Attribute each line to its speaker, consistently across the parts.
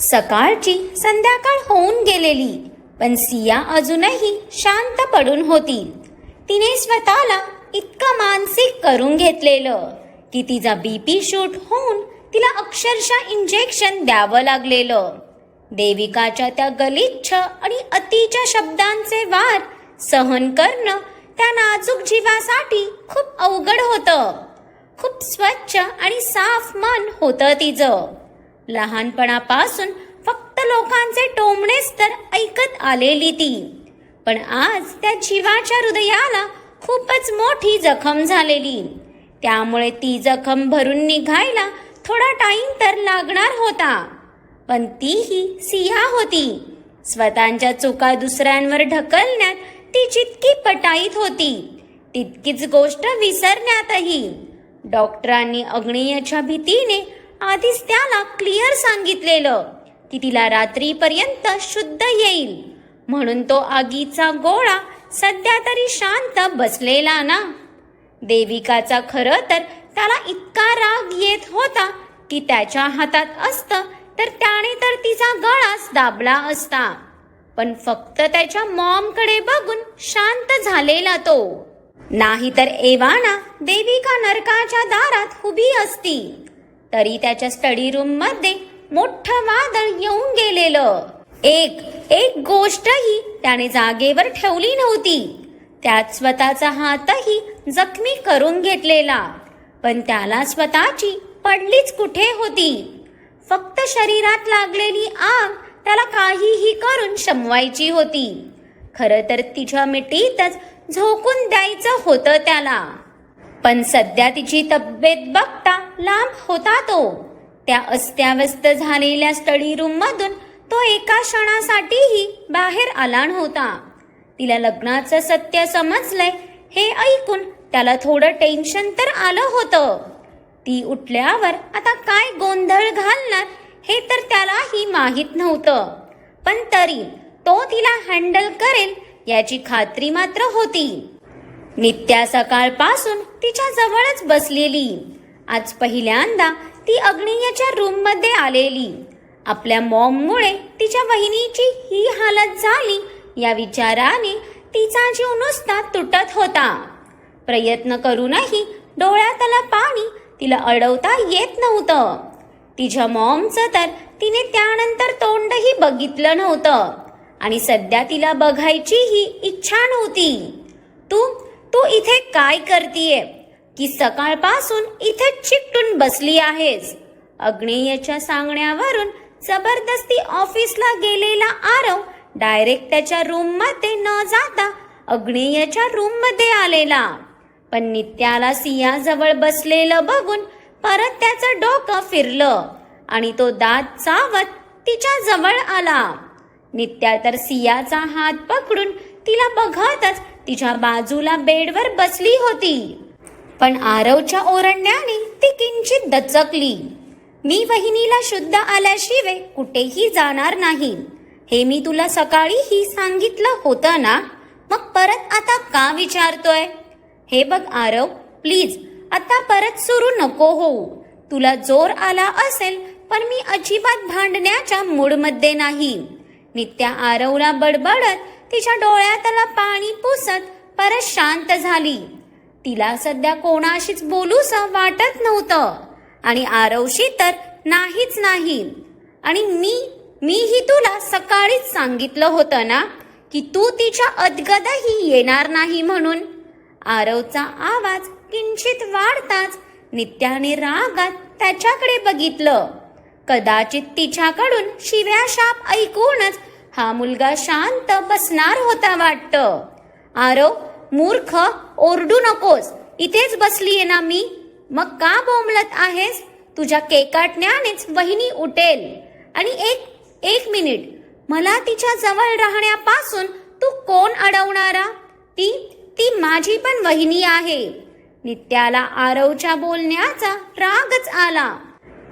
Speaker 1: सकाळची संध्याकाळ होऊन गेलेली पण सिया अजूनही शांत पडून होती. तिने स्वतःला इतकं मानसिक करून घेतलेलं की तिचा बीपी शूट होऊन तिला अक्षरशः इंजेक्शन द्यावं लागलेलं. देविकाच्या त्या गलिच्छ आणि अतिच्या शब्दांचे वार सहन करणं त्या नाजूक जीवासाठी खूप अवघड होतं. खूप स्वच्छ आणि साफ मन होतं तिचं. लहानपणापासून फक्त लोकांचे टोमणेच तर ऐकत आलेली ती. पण आज त्या जीवाच्या हृदयाला खूपच मोठी जखम झालेली. त्यामुळे ती जखम भरून निघायला थोडा टाइम तर लागणार होता. पण तीही सिया होती. स्वतःच्या चुका दुसऱ्यांवर ढकलण्यात ती जितकी पटाईत होती तितकीच गोष्ट विसरण्यातही. डॉक्टरांनी अग्नेयच्या भीतीने आधीच त्याला क्लिअर सांगितलेलं. की तिला रात्रीपर्यंत शुद्ध येईल. म्हणून तो आगीचा गोळा सध्या तरी शांत बसलेला ना. देविकाचा खरं तर त्याला इतका राग येत होता की त्याच्या हातात असतं तर त्याने तर तिचा गळाच दाबला असता. पण फक्त त्याच्या मॉमकडे बघून शांत झालेला तो. नाहीतर एवाना देविका नरकाच्या दारात उभी असती. तरी त्याच्या स्टडी रूममध्ये मोठं वादळ येऊन गेलेलं. एक एक गोष्टही त्याने जागेवर ठेवली नव्हती. त्यात स्वतःचा हातही जखमी करून घेतलेला. पण त्याला स्वतःची पडलीच कुठे होती? फक्त शरीरात लागलेली आग त्याला काहीही करून शमवायची होती. खरं तर तिच्या मिठीतच झोकून द्यायचं होतं त्याला. पण सध्या तिची तब्येत बघता लांब होता तो. त्या अस्त्याव्यस्त झालेल्या स्टडी रूम मधून तो एका क्षणासाठीही बाहेर आला नव्हता तिला लग्नाचं सत्य समजलंय हे ऐकून त्याला थोडं टेन्शन तर आलं होतं. ती उठल्यावर आता काय गोंधळ घालणार हे तर त्यालाही माहीत नव्हतं. पण तरी तो तिला हँडल करेल याची खात्री मात्र होती. नित्या सकाळपासून तिच्या जवळच बसलेली. आज पहिल्यांदा ती अग्नियाच्या रूममध्ये आलेली. आपल्या मॉममुळे तिच्या वहिनीची ही हालत झाली या विचाराने तिचा जीव नुसता तुटत होता. प्रयत्न करूनही डोळ्यातला पाणी तिला अडवता येत नव्हतं. तिच्या मॉमचं तर तिने त्यानंतर तोंडही बघितलं नव्हतं आणि सध्या तिला बघायचीही इच्छा नव्हती. तू तू इथे काय करतीये? की सकाळपासून इथे चिकटून बसली आहेस. अग्नेयच्या सांगण्यावरून जबरदस्ती ऑफिसला गेलेला आरव डायरेक्ट त्याच्या रूममध्ये न जाता अग्नेयच्या रूममध्ये आलेला. पण नित्याला सियाजवळ बसलेलं बघून परत त्याचं डोकं फिरलं आणि तो दात चावत तिच्या जवळ आला. नित्या तर सियाचा हात पकडून तिला बघतच तिच्या बाजूला बेडवर बसली होती. पण आरवच्या ओरडण्याने ती किंचित दचकली. मी वहिनीला शुद्ध आल्याशिवाय कुठेही जाणार नाही. हे मी तुला सकाळीही सांगितलं होतं ना? मग परत आता का विचारतोय? हे बघ आरव प्लीज आता परत सुरू नको होऊ. तुला जोर आला असेल पण मी अजिबात भांडण्याच्या मूडमध्ये नाही. नित्या आरवला बडबडत तिच्या डोळ्यातला पाणी पुसत परत शांत झाली. तिला सध्या कोणाशीच बोलूस वाटत नव्हतं. आणि आरवशी तर नाहीच नाही. आणि मी मीही तुला सकाळीच सांगितलं होतं ना की तू तिच्या अदगदही येणार नाही म्हणून. आरवचा आवाज किंचित वाढताच नित्याने रागात त्याच्याकडे बघितलं. कदाचित तिच्याकडून शिव्या शाप ऐकूनच हा मुलगा शांत बसणार होता वाटतं. आरव मूर्ख ओरडू नकोस. इथेच बसलीये ना मी. मग का बोंबलत आहेस? तुझ्या केकाटण्यानेच वहिनी उठेल. आणि एक एक मिनिट. मला तिच्या जवळ राहण्यापासून तू कोण अडवणारा? ती ती माझी पण वहिनी आहे. नित्याला आरवच्या बोलण्याचा रागच आला.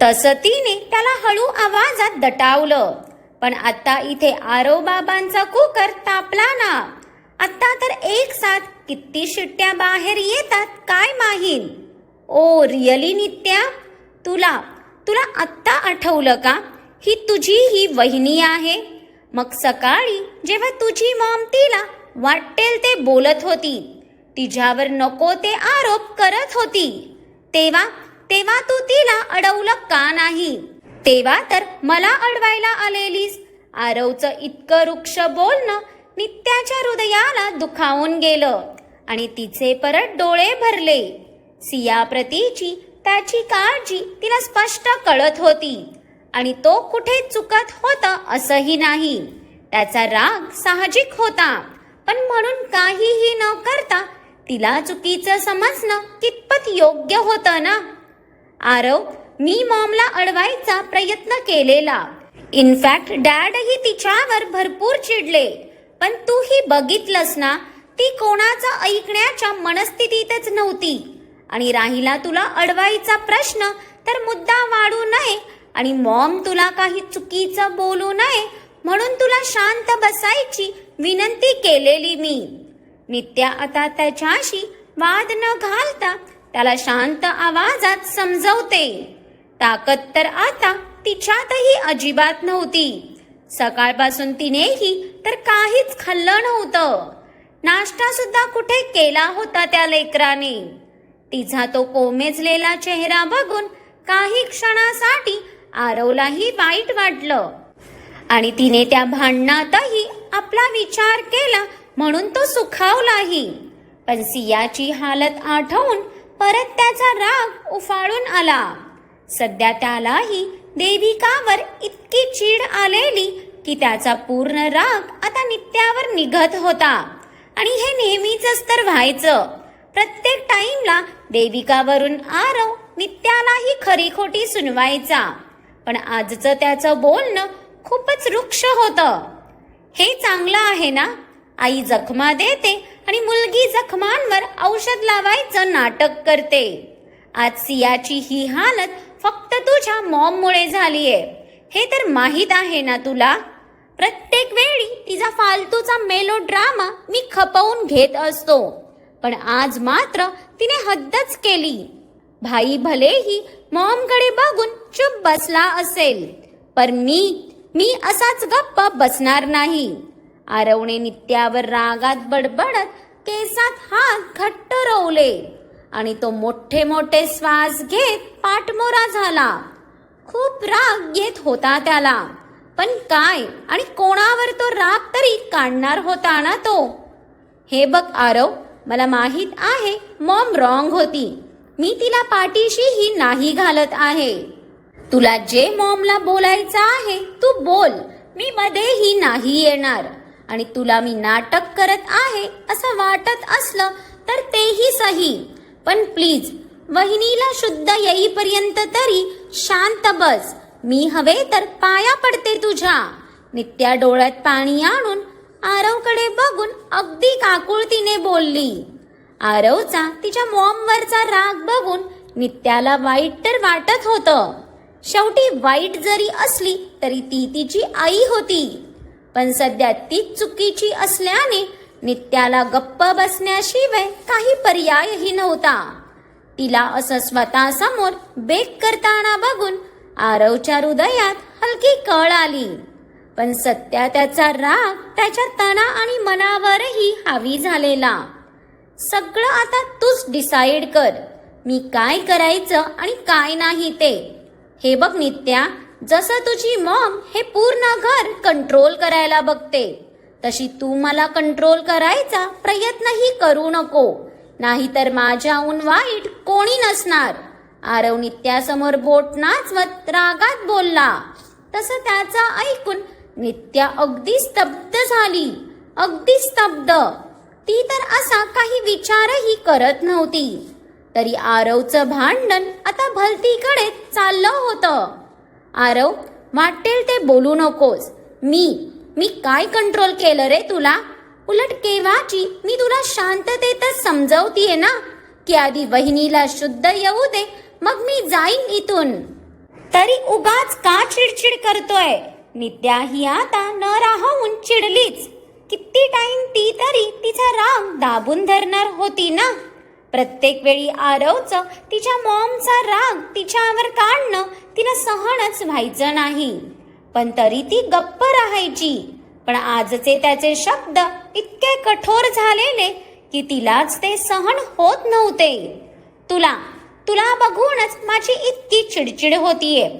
Speaker 1: तसं तिने त्याला हळू आवाजात दटावलं. पण आता इथे आरव बाबांचा कुकर तापला ना. आता तर एक साथ किती शिट्ट्या बाहेर येतात काय माहीन ओ रिअली नित्या? तुला तुला आत्ता आठवलं का? ही तुझी ही वहिनी आहे. मग सकाळी जेव्हा तुझी मॉम तिला वाटेल ते बोलत होती तिच्यावर नको ते आरोप करत होती. तेव्हा तेव्हा तू तिला अडवलं का नाही? तेव्हा तर मला अडवायला आलेलीस. आरवचं इतकं वृक्ष बोलणं नित्याच्या हृदयाला दुखावून गेलं आणि तिचे परत डोळे भरले. सियाप्रतीची त्याची काळजी तिला स्पष्ट कळत होती आणि तो कुठे चुकत होता असंही नाही. त्याचा राग साहजिक होता पण म्हणून काहीही न करता तिला चुकीचं समजणं कितपत योग्य होतं ना? आरव मी मॉमला अडवायचा प्रयत्न केलेला. इनफॅक्ट डॅडही तिच्यावर भरपूर चिडले. पण तूही बघितलंस ना ती कोणाचं ऐकण्याच्या मनस्थितीतच नव्हती. आणि राहिला तुला अडवायचा प्रश्न तर मुद्दा वाढू नये. आणि मॉम तुला काही चुकीचं बोलू नये म्हणून तुला शांत बसायची विनंती केलेली मी. नित्या आता त्याच्याशी वाद न घालता त्याला शांत आवाजात समजवते. ताकद तर आता तिच्यातही अजिबात नव्हती. सकाळपासून तिनेही तर काहीच खाल्लं नव्हतं. नाश्ता सुद्धा कुठे केला होता त्या लेकराने? तिचा तो कोमेजलेला चेहरा बघून काही क्षणासाठी आरवलाही वाईट वाटलं. आणि तिने त्या भांडणातही आपला विचार केला म्हणून तो सुखावलाही. पण सियाची हालत आठवून परत त्याचा राग उफाळून आला. सध्या त्यालाही देविकावर इतकी चीड आलेली की त्याचा पूर्ण राग आता नित्यावर निघत होता. आणि हे नेहमीच तर व्हायचं. प्रत्येक टाइमला देविकावरून आरव नित्यालाही खरी खोटी सुनवायचा. पण आजचं त्याचं बोलणं खूपच रुक्ष होतं. हे चांगलं आहे ना? आई जखमा देते आणि मुलगी जखमांवर औषध लावायचं नाटक करते. आज सियाची ही हालत फक्त तुझ्या मॉममुळे झालीये. हे तर माहीत आहे ना तुला? प्रत्येक वेळी तिचा फालतूचा मेलो ड्रामा मी खपवून घेत असतो. पण आज मात्र तिने हद्दच केली. भाई भलेही मॉमकडे बघून चुप बसला असेल पर मी मी असाच गप्प बसणार नाही. आरवणे नित्यावर रागात बडबडत केसात हात घट्ट रोवले आणि तो मोठे मोठे श्वास घेत पाठमोरा झाला. खूप राग येत होता त्याला. पण काय? आणि कोणावर तो राग तरी काढणार होता ना तो? हे बघ आरव मला माहीत आहे मॉम रॉंग होती. मी तिला पाठीशीही नाही घालत आहे. तुला जे मॉमला बोलायचं आहे तू बोल. मी मध्येही नाही येणार. आणि तुला मी नाटक करत आहे असं वाटत असलं तर तेही सही. पण प्लीज वहिनीला शुद्ध येईपर्यंत तरी शांत बस. मी हवे तर पाया पडते तुझ्या. नित्या डोळ्यात पाणी आणून आरवकडे बघून अगदी काकुळतीने बोलली. आरवचा तिच्या मॉमवरचा राग बघून नित्याला वाईट तर वाटत होतं. शेवटी वाईट जरी असली तरी ती तिची आई होती. पण सध्या तीच चुकीची असल्याने नित्याला गप्प बसण्याशिवाय काही पर्यायही नव्हता. तिला असं स्वतःसमोर बेक करताना बघून आरवच्या हृदयात हलकी कळ आली. पण सत्या त्याचा राग त्याच्या तना आणि मनावरही हावी झालेला. सगळं आता तूच डिसाईड कर. मी काय करायचं आणि काय नाही ते. हे बघ नित्या जसं तुझी मॉम हे पूर्ण घर कंट्रोल करायला बघते तशी तू मला कंट्रोल करायचा प्रयत्नही करू नको. नाहीतर माझ्याहून वाईट कोणी नसणार. आरव नित्यासमोर बोट नाचवत रागात बोलला. तसं त्याचा ऐकून नित्या अगदी स्तब्ध झाली. अगदी स्तब्ध. ती तर असा काही विचारही करत नव्हती. तरी आरवचं भांडण आता भलतीकडे चाललं होतं. आरव वाटेल ते बोलू नकोस. मी मी काय कंट्रोल केलं रे तुला? उलट केव्हाची? मी तुला शांततेतच समजवतीये ना? की आधी वहिनीला शुद्ध येऊ दे मग मी जाईन इथून. तरी उगाच का चिडचिड करतोय? नित्या ही आता न राहून चिडलीच. किती टाइम ती तरी तिचा राग दाबून धरणार होती ना? प्रत्येक वेळी आरवचं तिच्या मॉमचा राग तिच्यावर काढणं तिला सहनच व्हायचं नाही. पण तरी ती गप्प राहायची. पण आजचे त्याचे शब्द इतके कठोर झालेले की तिलाच ते सहन होत नव्हते. तुला तुला बघूनच माझी इतकी चिडचिड होतीये.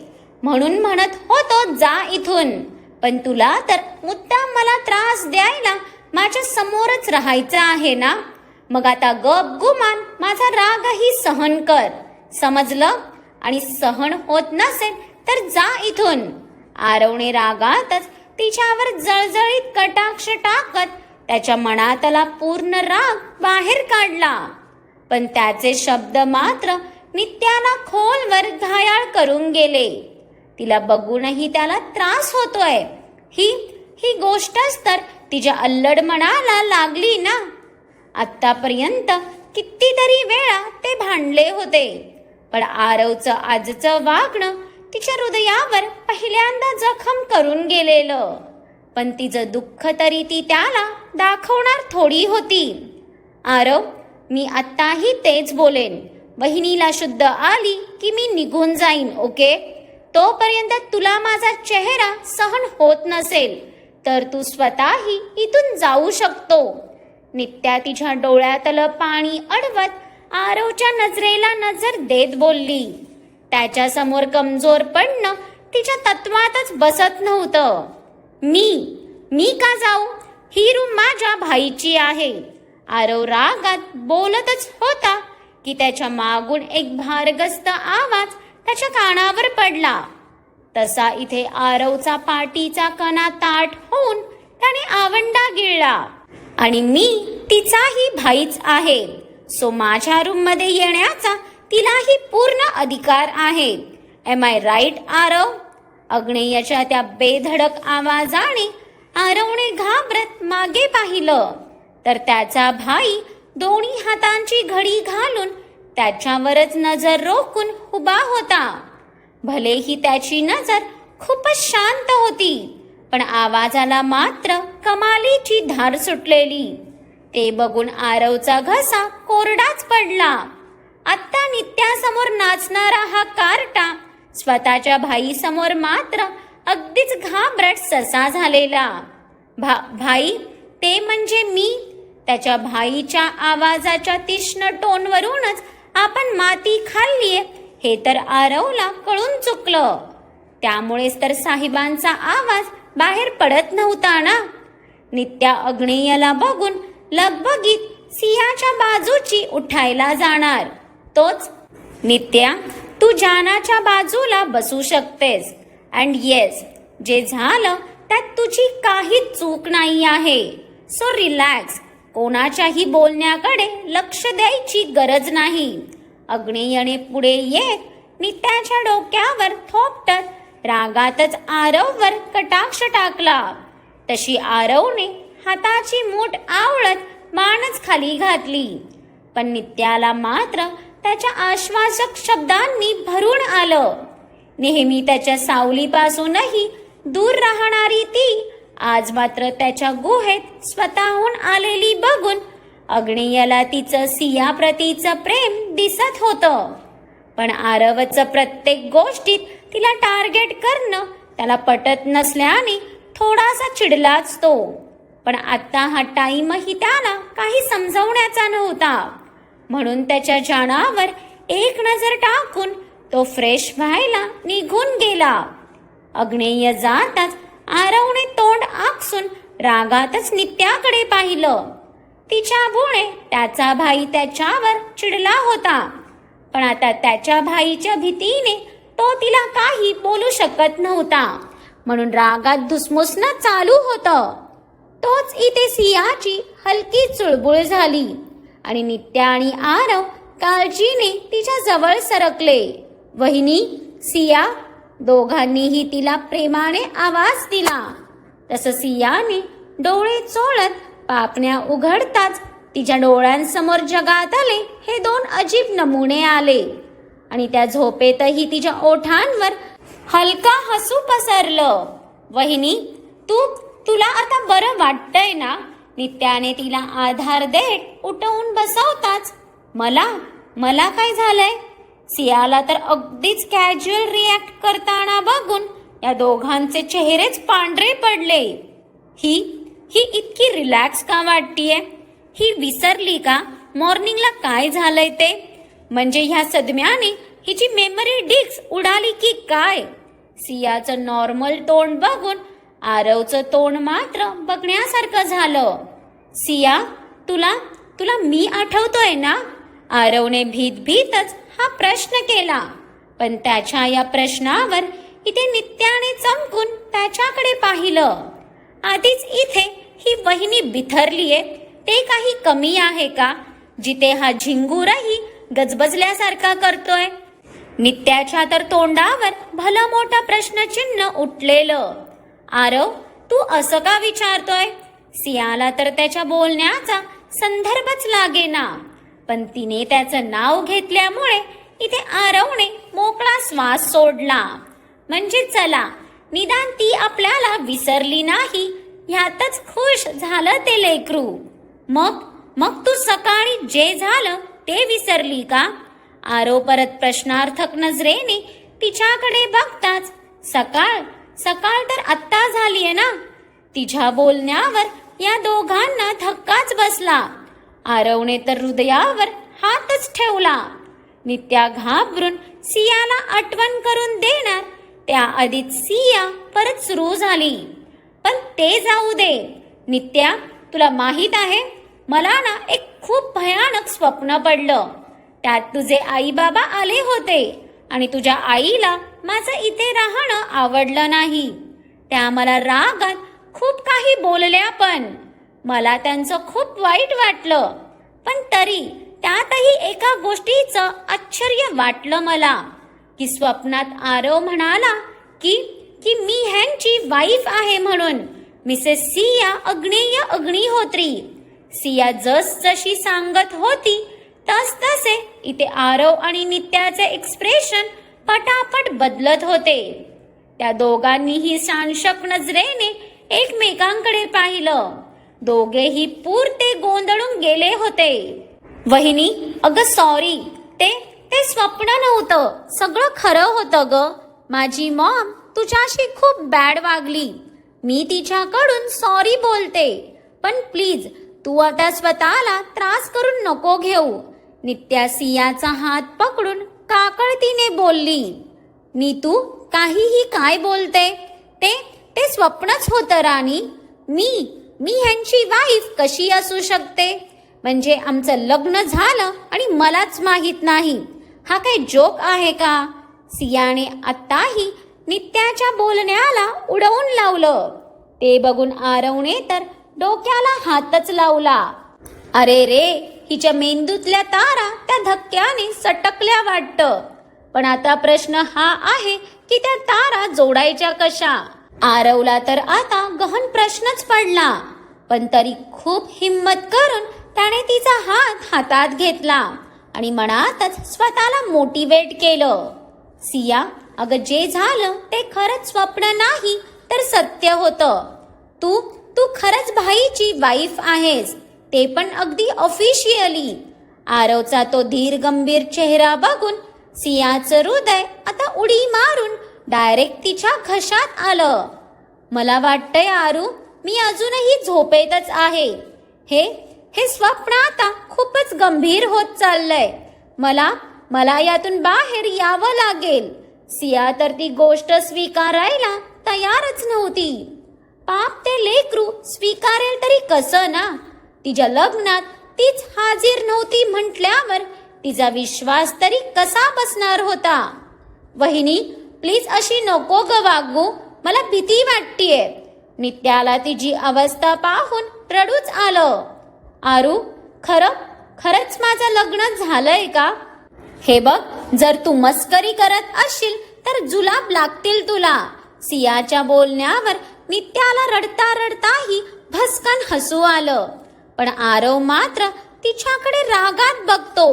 Speaker 1: म्हणून म्हणत होतो जा इथून. पण तुला तर मुद्दाम मला त्रास द्यायला माझ्या समोरच राहायचं आहे ना? मग आता गप गुमान माझा रागही सहन कर. समजलं? आणि सहन होत नसेल तर जा इथून. आरवणे रागातच तिच्यावर जळजळीत कटाक्ष टाकत त्याच्या मनातला पूर्ण राग बाहेर काढला. पण त्याचे शब्द मात्र नित्याला खोलवर घायाळ करून गेले. तिला बघूनही त्याला त्रास होतोय. ही ही गोष्टच तर तिच्या अल्लड मनाला लागली ना. आत्तापर्यंत कितीतरी वेळा ते भांडले होते. पण आरवचं आजचं वागणं तिच्या हृदयावर पहिल्यांदा जखम करून गेलेलं. पण तिचं दुःख तरी ती त्याला दाखवणार थोडी होती. आरव मी आत्ताही तेच बोलेन. वहिनीला शुद्ध आली की मी निघून जाईन ओके? तोपर्यंत तुला माझा चेहरा सहन होत नसेल तर तू स्वतःही इथून जाऊ शकतो. नित्या तिच्या डोळ्यातलं पाणी अडवत आरवच्या नजरेला नजर देत बोलली. त्याच्यासमोर कमजोर पडणं तिच्या तत्वातच बसत नव्हतं. मी मी का जाऊ? ही रूम माझ्या भाईची आहे. आरव रागात बोलतच होता की त्याच्या मागून एक भारगस्त आवाज त्याच्या कानावर पडला. तसा इथे आरवचा पाटीचा कणा ताट होऊन त्याने आवंडा गिळला. आणि मी तिचाही भाईच आहे. सो माझ्या रूममध्ये येण्याचा तिलाही पूर्ण अधिकार आहे. Am I right Aarav? अग्नेयाच्या त्या बेधडक आवाजाने आरवने घाबरत मागे पाहिलं. तर त्याचा भाई दोन्ही हातांची घडी घालून त्याच्यावरच नजर रोखून उभा होता. भलेही त्याची नजर खूपच शांत होती पण आवाजाला मात्र कमालीची धार सुटलेली. ते बघून आरवचा घसा कोरडाच पडला. आत्ता नित्यासमोर नाचणारा हा कार्टा स्वतःच्या भाईसमोर मात्र अगदीच घाबरट ससा झालेला. भा भाई ते म्हणजे मी? त्याच्या भाईच्या आवाजाच्या तीक्ष्ण टोनवरूनच आपण माती खाल्लीये हे तर आरवला कळून चुकलं. त्यामुळेच तर साहेबांचा आवाज बाहेर पडत नव्हता ना. नित्या अग्नेयाला बघून लगबगीत सिंहाच्या बाजूची उठायला जाणार. तोच नित्या तू जानाच्या बाजूला बसू शकतेस. अँड येस जे झालं त्यात तुझी काही चूक नाही आहे. सो रिलॅक्स कोणाच्याही बोलण्याकडे लक्ष द्यायची गरज नाही. अग्नेयने पुढे येत नित्याच्या डोक्यावर थोपटत रागातच आरववर कटाक्ष टाकला. तशी आरवने हाताची मूठ आवळत मानच खाली घातली. पण नित्याला मात्र त्याच्या आश्वासक शब्दांनी भरून आलं. नेहमी त्याच्या सावलीपासूनही दूर राहणारी ती आज मात्र त्याच्या गुहेत स्वतःहून आलेली बघून अग्नेयाला तिचं सियाप्रतीचं प्रेम दिसत होतं. पण आरवचं प्रत्येक गोष्टीत तिला टार्गेट करणं त्याला पटत नसल्याने थोडासा चिडलाच तो पण आता हा टाईमही त्याला काही समजवण्याचा नव्हता. म्हणून त्याच्या जाणावर एक नजर टाकून तो फ्रेश व्हायला निघून गेला. अग्नेय जाताच आरवने तोंड आकसून रागातच नित्याकडे पाहिलं. तिच्यामुळे त्याचा भाई त्याच्यावर चिडला होता. पण आता त्याच्या भाईच्या भीतीने तो तिला काही बोलू शकत नव्हता. म्हणून रागात धुसमुसणं चालू होतं. तोच इथे सियाची हलकी चुळबुळ झाली आणि नित्या आणि आरव काळजीने तिच्या जवळ सरकले. वहिनी सिया दोघांनीही तिला प्रेमाने आवाज दिला. तसं सियाने डोळे चोळत पापण्या उघडताच तिच्या डोळ्यांसमोर जगात आले हे दोन अजीब नमुने आले. आणि त्या झोपेतही तिच्या ओठांवर हलका हसू पसरलं. वहिनी तू तुला आता बरं वाटतंय ना? नित्याने तिला आधार देत उठवून बसवताच. मला मला काय झालंय? सियाला तर अगदीच कॅज्युअल रिॲक्ट करताना बघून या दोघांचे चेहरेच पांढरे पडले. ही ही इतकी रिलॅक्स का वाटतीये? ही विसरली का? मॉर्निंगला काय झालंय ते? म्हणजे ह्या सदम्याने हिची मेमरी डिक्स उडाली की काय? सियाचं नॉर्मल तोंड बघून आरवचं तोंड मात्र बघण्यासारखं झालं. सिया तुला तुला मी आठवतोय ना? आरवने भीत भीतच हा प्रश्न केला. पण त्याच्या या प्रश्नावर इथे नित्याने चमकून त्याच्याकडे पाहिलं. आधीच इथे ही वहिनी बिथरलीये ते काही कमी आहे का? जिथे हा झिंगूरही गजबजल्यासारखा करतोय. नित्याच्या तर तोंडावर भला मोठा प्रश्नचिन्ह उठलेलं. आरव तू असं का विचारतोय? सियाला तर त्याच्या बोलण्याचा संदर्भच लागेना. पण तिने त्याचं नाव घेतल्यामुळे इथे आरवणे मोकळा श्वास सोडला. म्हणजे चला निदान ती आपल्याला विसरली नाही ह्यातच खुश झालं ते लेकरू. मग मग तू सकाळी जे झालं ते विसरली का? आरो परत प्रश्नार्थक नजरेने तिच्याकडे बघताच सकाळ सकाळ तर आत्ता झालीये ना? तिच्या बोलण्यावर या दोघांना धक्काच बसला. आरवने तर हृदयावर हातच ठेवला. नित्या घाबरून सियाला आठवण करून देणार. त्याआधीच सिया परत सुरू झाली. पण ते जाऊ दे. नित्या तुला माहीत आहे मला ना एक खूप भयानक स्वप्न पडलं. त्यात तुझे आई बाबा आले होते आणि तुझ्या आईला माझं इथे राहणं आवडलं नाही. त्या मला रागात खूप काही बोलल्या पण. मला त्यांचं खूप वाईट वाटलं. पण तरी त्यातही एका गोष्टीचं आश्चर्य वाटलं मला. की स्वप्नात आरव म्हणाला की की मी ह्यांची वाईफ आहे म्हणून. मिसेस सिया अग्नेय अग्निहोत्री सिया जस जशी सांगत होती तस तसे इथे आरव आणि नित्याचे एक्सप्रेशन पटापट बदलत होते. त्या दोघांनीही सांशक नजरेने एकमेकांकडे पाहिलं. दोघेही पुरते गोंधळून गेले होते. वहिनी अगं सॉरी ते ते स्वप्न नव्हतं. सगळं खरं होतं ग. माझी मॉम तुझ्याशी खूप बॅड वागली. मी तिच्याकडून सॉरी बोलते. पण प्लीज तू आता स्वतःला त्रास करून नको घेऊ. नित्या सियाचा हात पकडून काकळतीने बोलली. नीतू काहीही काय बोलते? ते ते स्वप्नच होतं राणी. मी मी ह्यांची वाईफ कशी असू शकते? म्हणजे आमचं लग्न झालं आणि मलाच माहीत नाही. हा काही जोक आहे का? सियाने आत्ताही नित्याच्या बोलण्याला उडवून लावलं. ते बघून आरवणे तर डोक्याला हातच लावला. अरे रे हिच्या मेंदूतल्या तारा त्या धक्क्याने सटकल्या वाटतं. पण आता प्रश्न हा आहे की त्या तारा जोडायच्या कशा? आरवला तर आता गहन प्रश्नच पडला पण तरी खूप हिम्मत करून त्याने तिचा हात हातात घेतला आणि मनातच स्वतःला मोटिवेट केलं. सिया अगं जे झालं ते खरंच स्वप्न नाही तर सत्य होतं. तू तू खरंच भाईची वाईफ आहेस ते पण अगदी ऑफिशियली आरवचा तो धीर गंभीर चेहरा बघून सियाचं हृदय आता उडी मारून डायरेक्ट तिच्या घशात आलं. मला वाटतंय आरू मी अजूनही झोपेतच आहे. हे हे स्वप्न आता खूपच गंभीर होत चाललंय. मला मला यातून बाहेर यावं लागेल. सिया तर ती गोष्ट स्वीकारायला तयारच नव्हती. पाप ते लेकरू स्वीकारेल तरी कसं ना? तिच्या लग्नात तीच हाजीर नव्हती म्हटल्यावर तिचा विश्वास तरी कसा बसणार होता? वहिनी प्लीज अशी नको ग वागू. मला भीती वाटतीये. नित्याला तिची अवस्था पाहून रडूच आलं. आरू खरं खरंच माझं लग्न झालंय का? हे बघ जर तू मस्करी करत असशील तर जुलाब लागतील तुला. सियाच्या बोलण्यावर नित्याला रडता रडताही भस्कन हसू आलं. पण आरव मात्र तिच्याकडे रागात बघतो.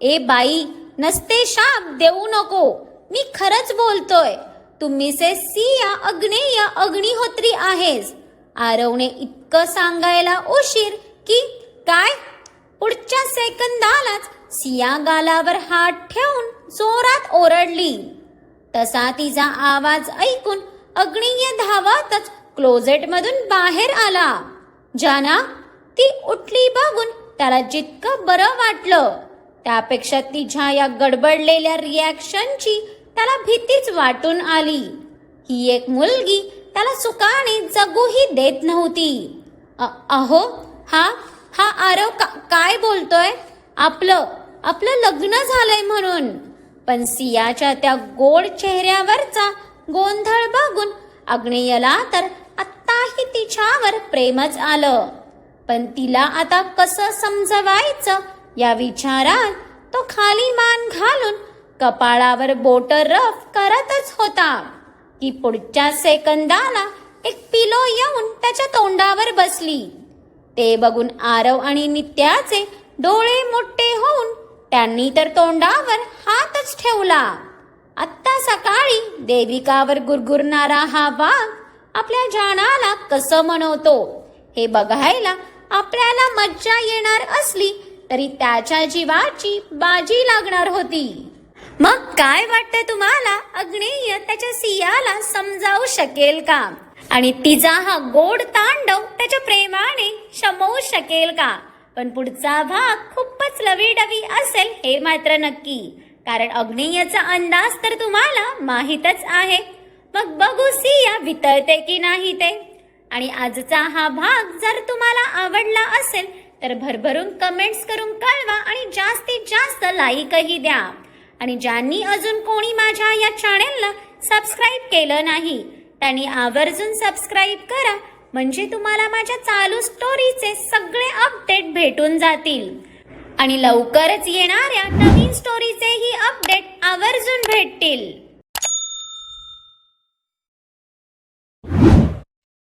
Speaker 1: ए बाई नसते शाप देऊ नको. मी खरंच बोलतोय. तू मिसेस सिया अग्नेय अग्निहोत्री आहेस. आरवने इतकं सांगायला उशीर की काय? पुढच्या सेकंदालाच सिया गालावर हात ठेवून जोरात ओरडली. तसा तिचा आवाज ऐकून अग्निय धावतच क्लोजेटमधून बाहेर आला. जाना ती उठली बघून त्याला जितकं बरं वाटलं त्यापेक्षा तिच्या या गडबडलेल्या रिॲक्शनची त्याला भीतीच वाटून आली. ही एक मुलगी त्याला सुखाने जगूही देत नव्हती. अहो हा हा आरव का, काय बोलतोय? आपलं आपलं लग्न झालंय म्हणून. पण सियाच्या त्या गोड चेहऱ्यावरचा गोंधळ बघून अग्नेयला तर आत्ताही तिच्यावर प्रेमच आलं. पण तिला आता कसं समजवायचं या विचारात तो खाली मान घालून कपाळावर बोट रफ करतच होता. की पुढच्या सेकंदाला एक पिलो येऊन त्याच्या तोंडावर बसली. ते बघून आरव आणि नित्याचे डोळे मोठे होऊन त्यांनी तर तोंडावर हातच ठेवला. आत्ता सकाळी देविकावर गुरगुरणारा हा वाघ आपल्या जाणाला कसं म्हणवतो हे बघायला आपल्याला मज्जा येणार असली तरी त्याच्या जीवाची बाजी लागणार होती. मग काय वाटतं तुम्हाला? अग्नेय त्याच्या सियाला समजावू शकेल का? आणि तिचा हा गोड तांडव त्याच्या प्रेमाने शमवू शकेल का? पण पुढचा भाग खूपच लवीडवी असेल हे मात्र नक्की. कारण अग्नेयचा अंदाज तर तुम्हाला माहीतच आहे. मग बघू सिया वितळते की नाही ते. आणि आजचा हा भाग जर तुम्हाला आवडला असेल तर भरभरून कमेंट्स करून कळवा आणि जास्तीत जास्त लाईकही द्या. आणि ज्यांनी अजून कोणी माझ्या या चॅनेलला सबस्क्राईब केलं नाही त्यांनी आवर्जून सबस्क्राईब करा. म्हणजे तुम्हाला माझ्या चालू स्टोरीचे सगळे अपडेट भेटून जातील. आणि लवकरच येणाऱ्या नवीन स्टोरीचेही अपडेट आवर्जून भेटतील.